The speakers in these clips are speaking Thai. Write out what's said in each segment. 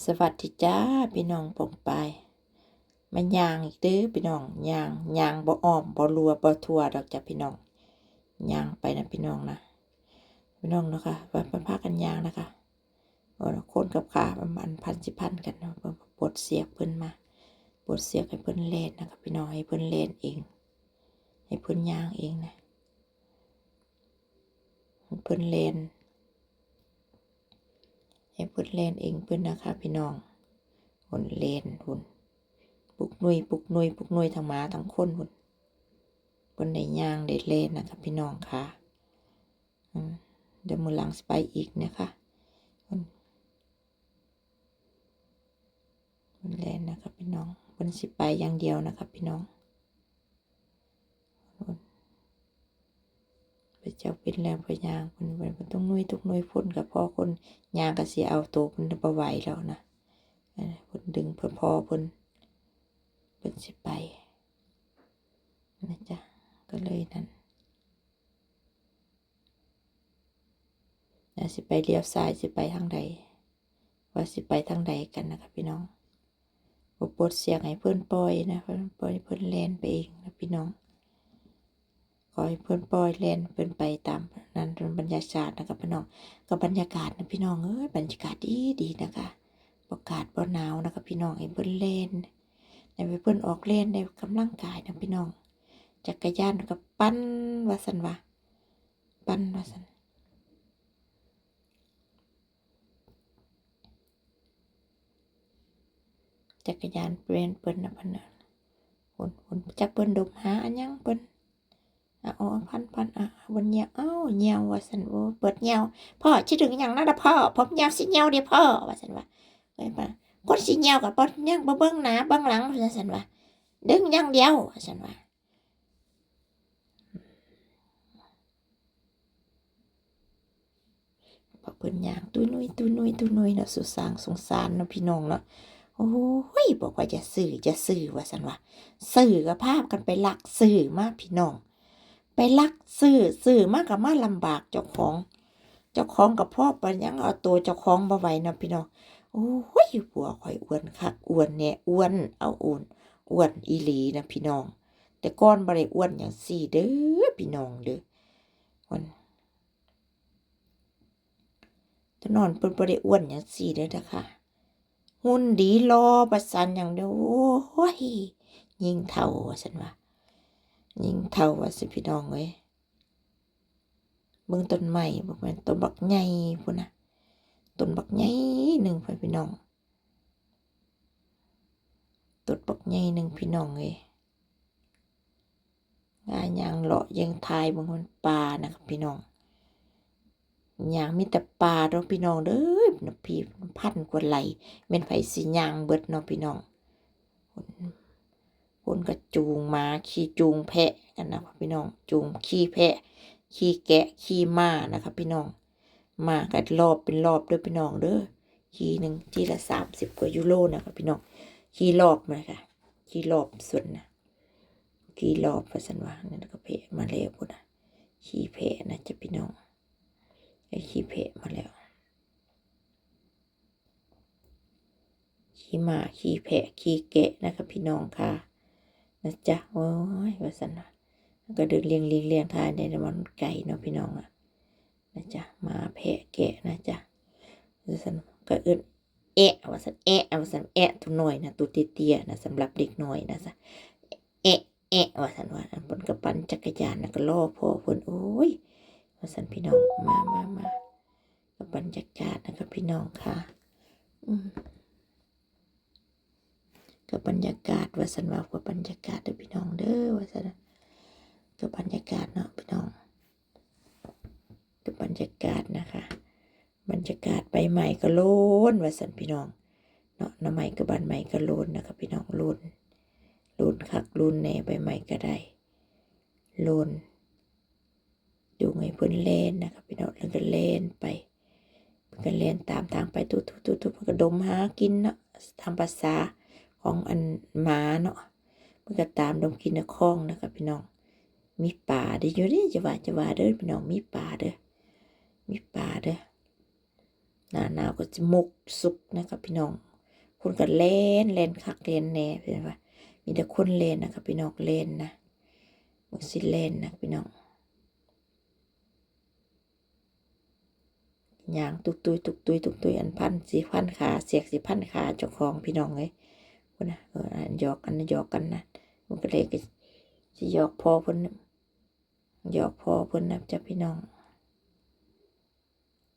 สวัสดีจ้าพี่น้องปองไป มันยางอีกเด้อพี่น้องยางยางบ่อ้อมบ่รัวบ่ทั่วดอกจ้ะพี่น้องยางไปนะพี่น้องนะพี่น้องเนาะคะว่าเป็นพากันยางนะคะโอ้คนกับขาประมาณพันสิพันกันเนาะปวดเสียกเพิ่นมาปวดเสียกให้เพิ่นเล่นนะคะพี่น้องให้เพิ่นเล่นเอง ให้เพิ่นยางเองนะเพิ่นเล่น ให้เพิ่นเลนเองเพิ่นนะคะ พี่น้องหุ่นเลนหุ่นปุกนุยปุกนุยปุกนุยทั้งหมาทั้งคนหุ่นเพิ่นได้ย่างได้เลนนะคะพี่น้องค่ะอืมเดี๋ยวมือหลังสไปอีกนะคะเพิ่นเพิ่นเลนนะคะพี่น้องเพิ่นสิไปอย่างเดียวนะคะพี่น้องหุ่น ไปเจ้าเป็นแล้วพยางเพิ่นเพิ่นเพิ่นต้องนุยทุกนุยพ่นกับพ่อคนยางก็สิเอาตัวเพิ่นบไหวแล้วนะเอ่อเพิ่นดึงเพิ่นพอเพิ่นเพิ่นสิไปนะจ๊ะก็เลยนั่นนะสิไปเลี้ยวซ้ายสิไปทางใดว่าสิไปทางใดกันนะคะพี่น้องบปลดเสียงให้เพิ่นปล่อยนะเพิ่นปล่อยเพิ่นแลนไปเองนะพี่น้อง ขอให้เพิ่อนปล่อยแล่นเพิ่นไปตามนั้นเป็นบรรยากาศนะคะพี่น้องก็บบรรยากาศนะพี่น้องเอ้ยบรรยากาศดีดีนะคะอากาศบ่หนาวนะคะพี่น้องให้เพิ่อนเล่นให้เพิ่อนออกเล่นได้กำลังกายนะพี่น้องจักรยานกับปั้นวาสันว่าปั้นวาสันจักรยานเปลี่ยนเปิ้นนะพิ่นน่ะคนคนจักเปิ้นดมหาอันยังเปิ้น อ๋อพันพันอะบนเหี่ยวเอ้าเหี่ยวว่าสันโอ้เปิดเหี่ยวพ่อคิดถึงหยังนะล่ะพ่อผมเหี่ยวสิเหี่ยวเด้อพ่อว่าสันว่าไปปะคนสิเหี่ยวกับบ่ยังบ่เบิ่งหน้าเบิ่งหลังว่าสันว่าดึงอย่างเดียวว่าสันว่าพอเพิ่นย่างตุ้ยนุ้ยตุ้ยนุ้ยตุ้ยนุ้ยเนาะสุสางสงสารเนาะพี่น้องเนาะโอ้ยบอกว่าจะซื้อจะซื้อว่าซั่นว่าซื้อกับภาพกันไปหลักซื้อมากพี่น้อง ไปลักซื้อซื้อมาก็มาลำบากเจ้าของ เจ้าของกับพ่อปัญญังเอาตัวเจ้าของบ่ไหวเนะพี่น้องโอ้ยผัวข่อยอ้วนคักอ้วนแน่อ้วนเอาอ้วนอ้วนอีหลีนะพี่น้อง แต่ก่อนบ่ได้อ้วนอย่างสี่เด้อพี่น้องเด้อวันจะนอนเพิ่นบ่ได้อ้วนอย่างสี่เด้อนะคะหุ่นดีรอประสันอย่างเดียวโอ้ยยิงเท่าฉันว่า ยิงเท่าว่าสิพี่น้องเอ้ยเบิ่งต้นไม้บ่แม่นต้นบักใหญ่พุ่นน่ะต้นบักใหญ่หนึ่งพี่น้องต้นบักใหญ่หนึ่งพี่น้องเลยงานยางเลาะยังทายบางคนปลานะครับพี่น้องยางมีแต่ปลาเนาะพี่น้องเด้อนพี่พันกว่าไหลเม่นไผสิยางเบิดเนาะพี่น้อง คนก็จูงมาขี่จูงแพะกันนะครับพี่น้องจูงขี่แพะขี่แกะขี่ม้านะครับพี่น้องมากันรอบเป็นรอบด้อพี่น้องเด้อขี่หนึ่งทีละสามสิบกว่ายูโรนะครับพี่น้องขี่รอบมาค่ะขี่รอบส่วนนะขี่รอบพระสันวานั่นก็เพะมาแล้วพุ่นนะขี่เพะนะจะพี่น้องไอ้ขี่เพะมาแล้วขี่มาขี่แพะขี่แกะนะครับพี่น้องค่ะ นะจ๊ะโอ้ยว่าสันนะก็เดินเลี้ยงเลี้ยงเลี้ยงทายในมันไก่เนาะพี่น้องอะนะจ๊ะมาแพะแกะนะจ๊ะว่าสันก็เอิ้นแอะว่าสันแอะว่าสันแอะตัวน้อยนะตัวเตี้ยๆนะสำหรับเด็กน้อยนะจ๊ะแอะแอะว่าสันว่าอันเพิ่นก็ปั่นจักรยานนะก็ล่อพ่อพ่นโอ้ยว่าสันพี่น้องมามามาก็บรรยากรยาศนะครับพี่น้องค่ะ อืม ก็บบรรยากาศว่าสันว่าก็บบรรยากาศเด้อพี่น้องเด้อว่าสันก็บบรรยากาศเนาะพี่น้องกับบรรยากาศนะคะ บรรยากาศใบใหม่ก็โลนว่าสันพี่น้องเนาะน้ำใหม่กับใบใหม่ก็โลนนะคะพี่น้องโลนโลนคักโลนแหน่ใบใหม่ก็ได้โลนดูไงเพิ่นเล่นนะคะพี่น้องแล้วก็เล่นไปเล่นก็เล่นตามทางไปทุทุทุทุเพิ่นก็ดมหากินเนาะทางภาษา ของอันหมาเนาะเพิ่นก็ตามดมกินในคลองนะคะพี่น้อง มีป่าเด้ออยู่นี่จะว่าจะว่าเด้อพี่น้องมีป่าเด้อมีป่าเด้อหนาหนาวก็จะมุกสุกนะครับพี่น้องคนก็เล่นเล่นคักเล่นแหน่เป็นว่ามีแต่คนเล่นนะครับพี่น้องเล่นนะมึงสิเล่นนะพี่น้องยางตุกตุยตุกตุยตุกตุยอันพันสีพันขาเสียกสีพันขาเจ้าของพี่น้องเลย พุ่นนะเอออันหยอกกันนะหยอกกันนะมันก็เลยก็สิหยอกพอเพิ่นหยอกพอเพิ่นนะจ้ะพี่น้อง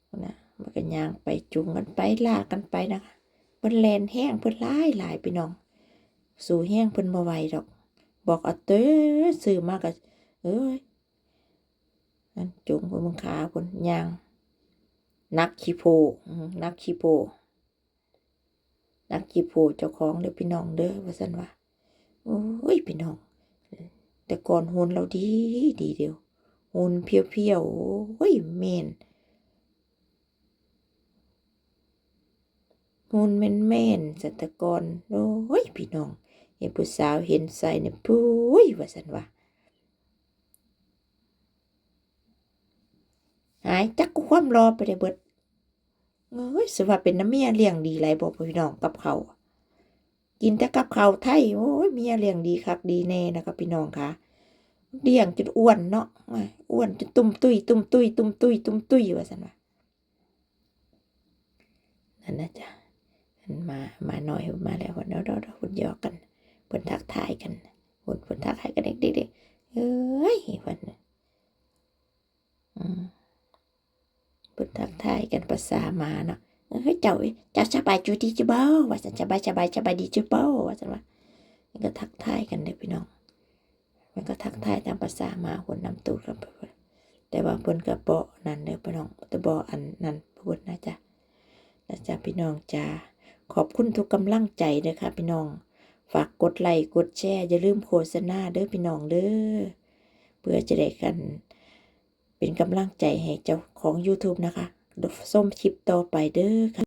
พุ่นนะมันก็ยางไปจุงกันไปลากกันไปนะคะเพิ่นแลนแห้งเพิ่นลายหลายพี่น้อง สู่แห้งเพิ่นบ่ไหวดอก บอกเอาเต้ซื้อมาก็เอ้ยนั่นจุงเพิ่นมึงขาเพิ่นย่างนักขี้โพนักขี้โพ นักขี้โพเจ้าของเด้อพี่น้องเด้อว่าซั่นว่าโอ้ยพี่น้อง แต่ก่อนหุ่นเราดีดีเดียวหุ่นเพียวๆโอ้ยเมนหุ่นแม่นแม่นสัตกรโอ้ยพี่น้องเห็นผู้สาวเห็นใส่เนี่ยปุ้ยว่าสันว่าหายจักกูความรอไปได้เบิด เอ้ยสว่าเป็นน้ำเมียเลี้ยงดีไรบอกพี่น้องกับเขากินแต่กับเขาไทยโอ้ยเมียเลี้ยงดีคักดีแน่นะครับพี่น้องคะเลี้ยงจนอ้วนเนาะอ้วนจนตุ้มตุ้ยตุ้มตุ้ยตุ้มตุ้ยตุ้มตุ้ยว่าสันว่านั่นนะจ๊ะมันมามาหน่อยมาแล้ววันเราเราหุ่นยอกกันเพิ่นทักทายกันหุ่นเพิ่นทักทายกันเด็กๆเอ้ยวันน่ะอืม เพิ่นทักทายกันภาษามาเนาะเฮ้ยเจ้าเจ้าสบายจุดีจ้าเบ้าว่าสันสบายสบายสบายดีจ้าเบ้าว่าสันว่ามันก็ทักทายกันเด้อพี่น้อง มันก็ทักทายตามภาษามาหุ่นนำตูดกันไปแต่ว่าเพิ่นก็บ่นั่นเด้อพี่น้องแต่บ่อันนั้นพูดนะจ๊ะนะจ๊ะพี่น้องจ้าขอบคุณทุกกำลังใจเด้อค่ะพี่น้อง ฝากกดไลค์กดแชร์อย่าลืมโฆษณาเด้อพี่น้องเด้อเพื่อจะได้กัน เป็นกำลังใจให้เจ้าของ YouTube นะคะส้มคลิปต่อไปเด้อค่ะ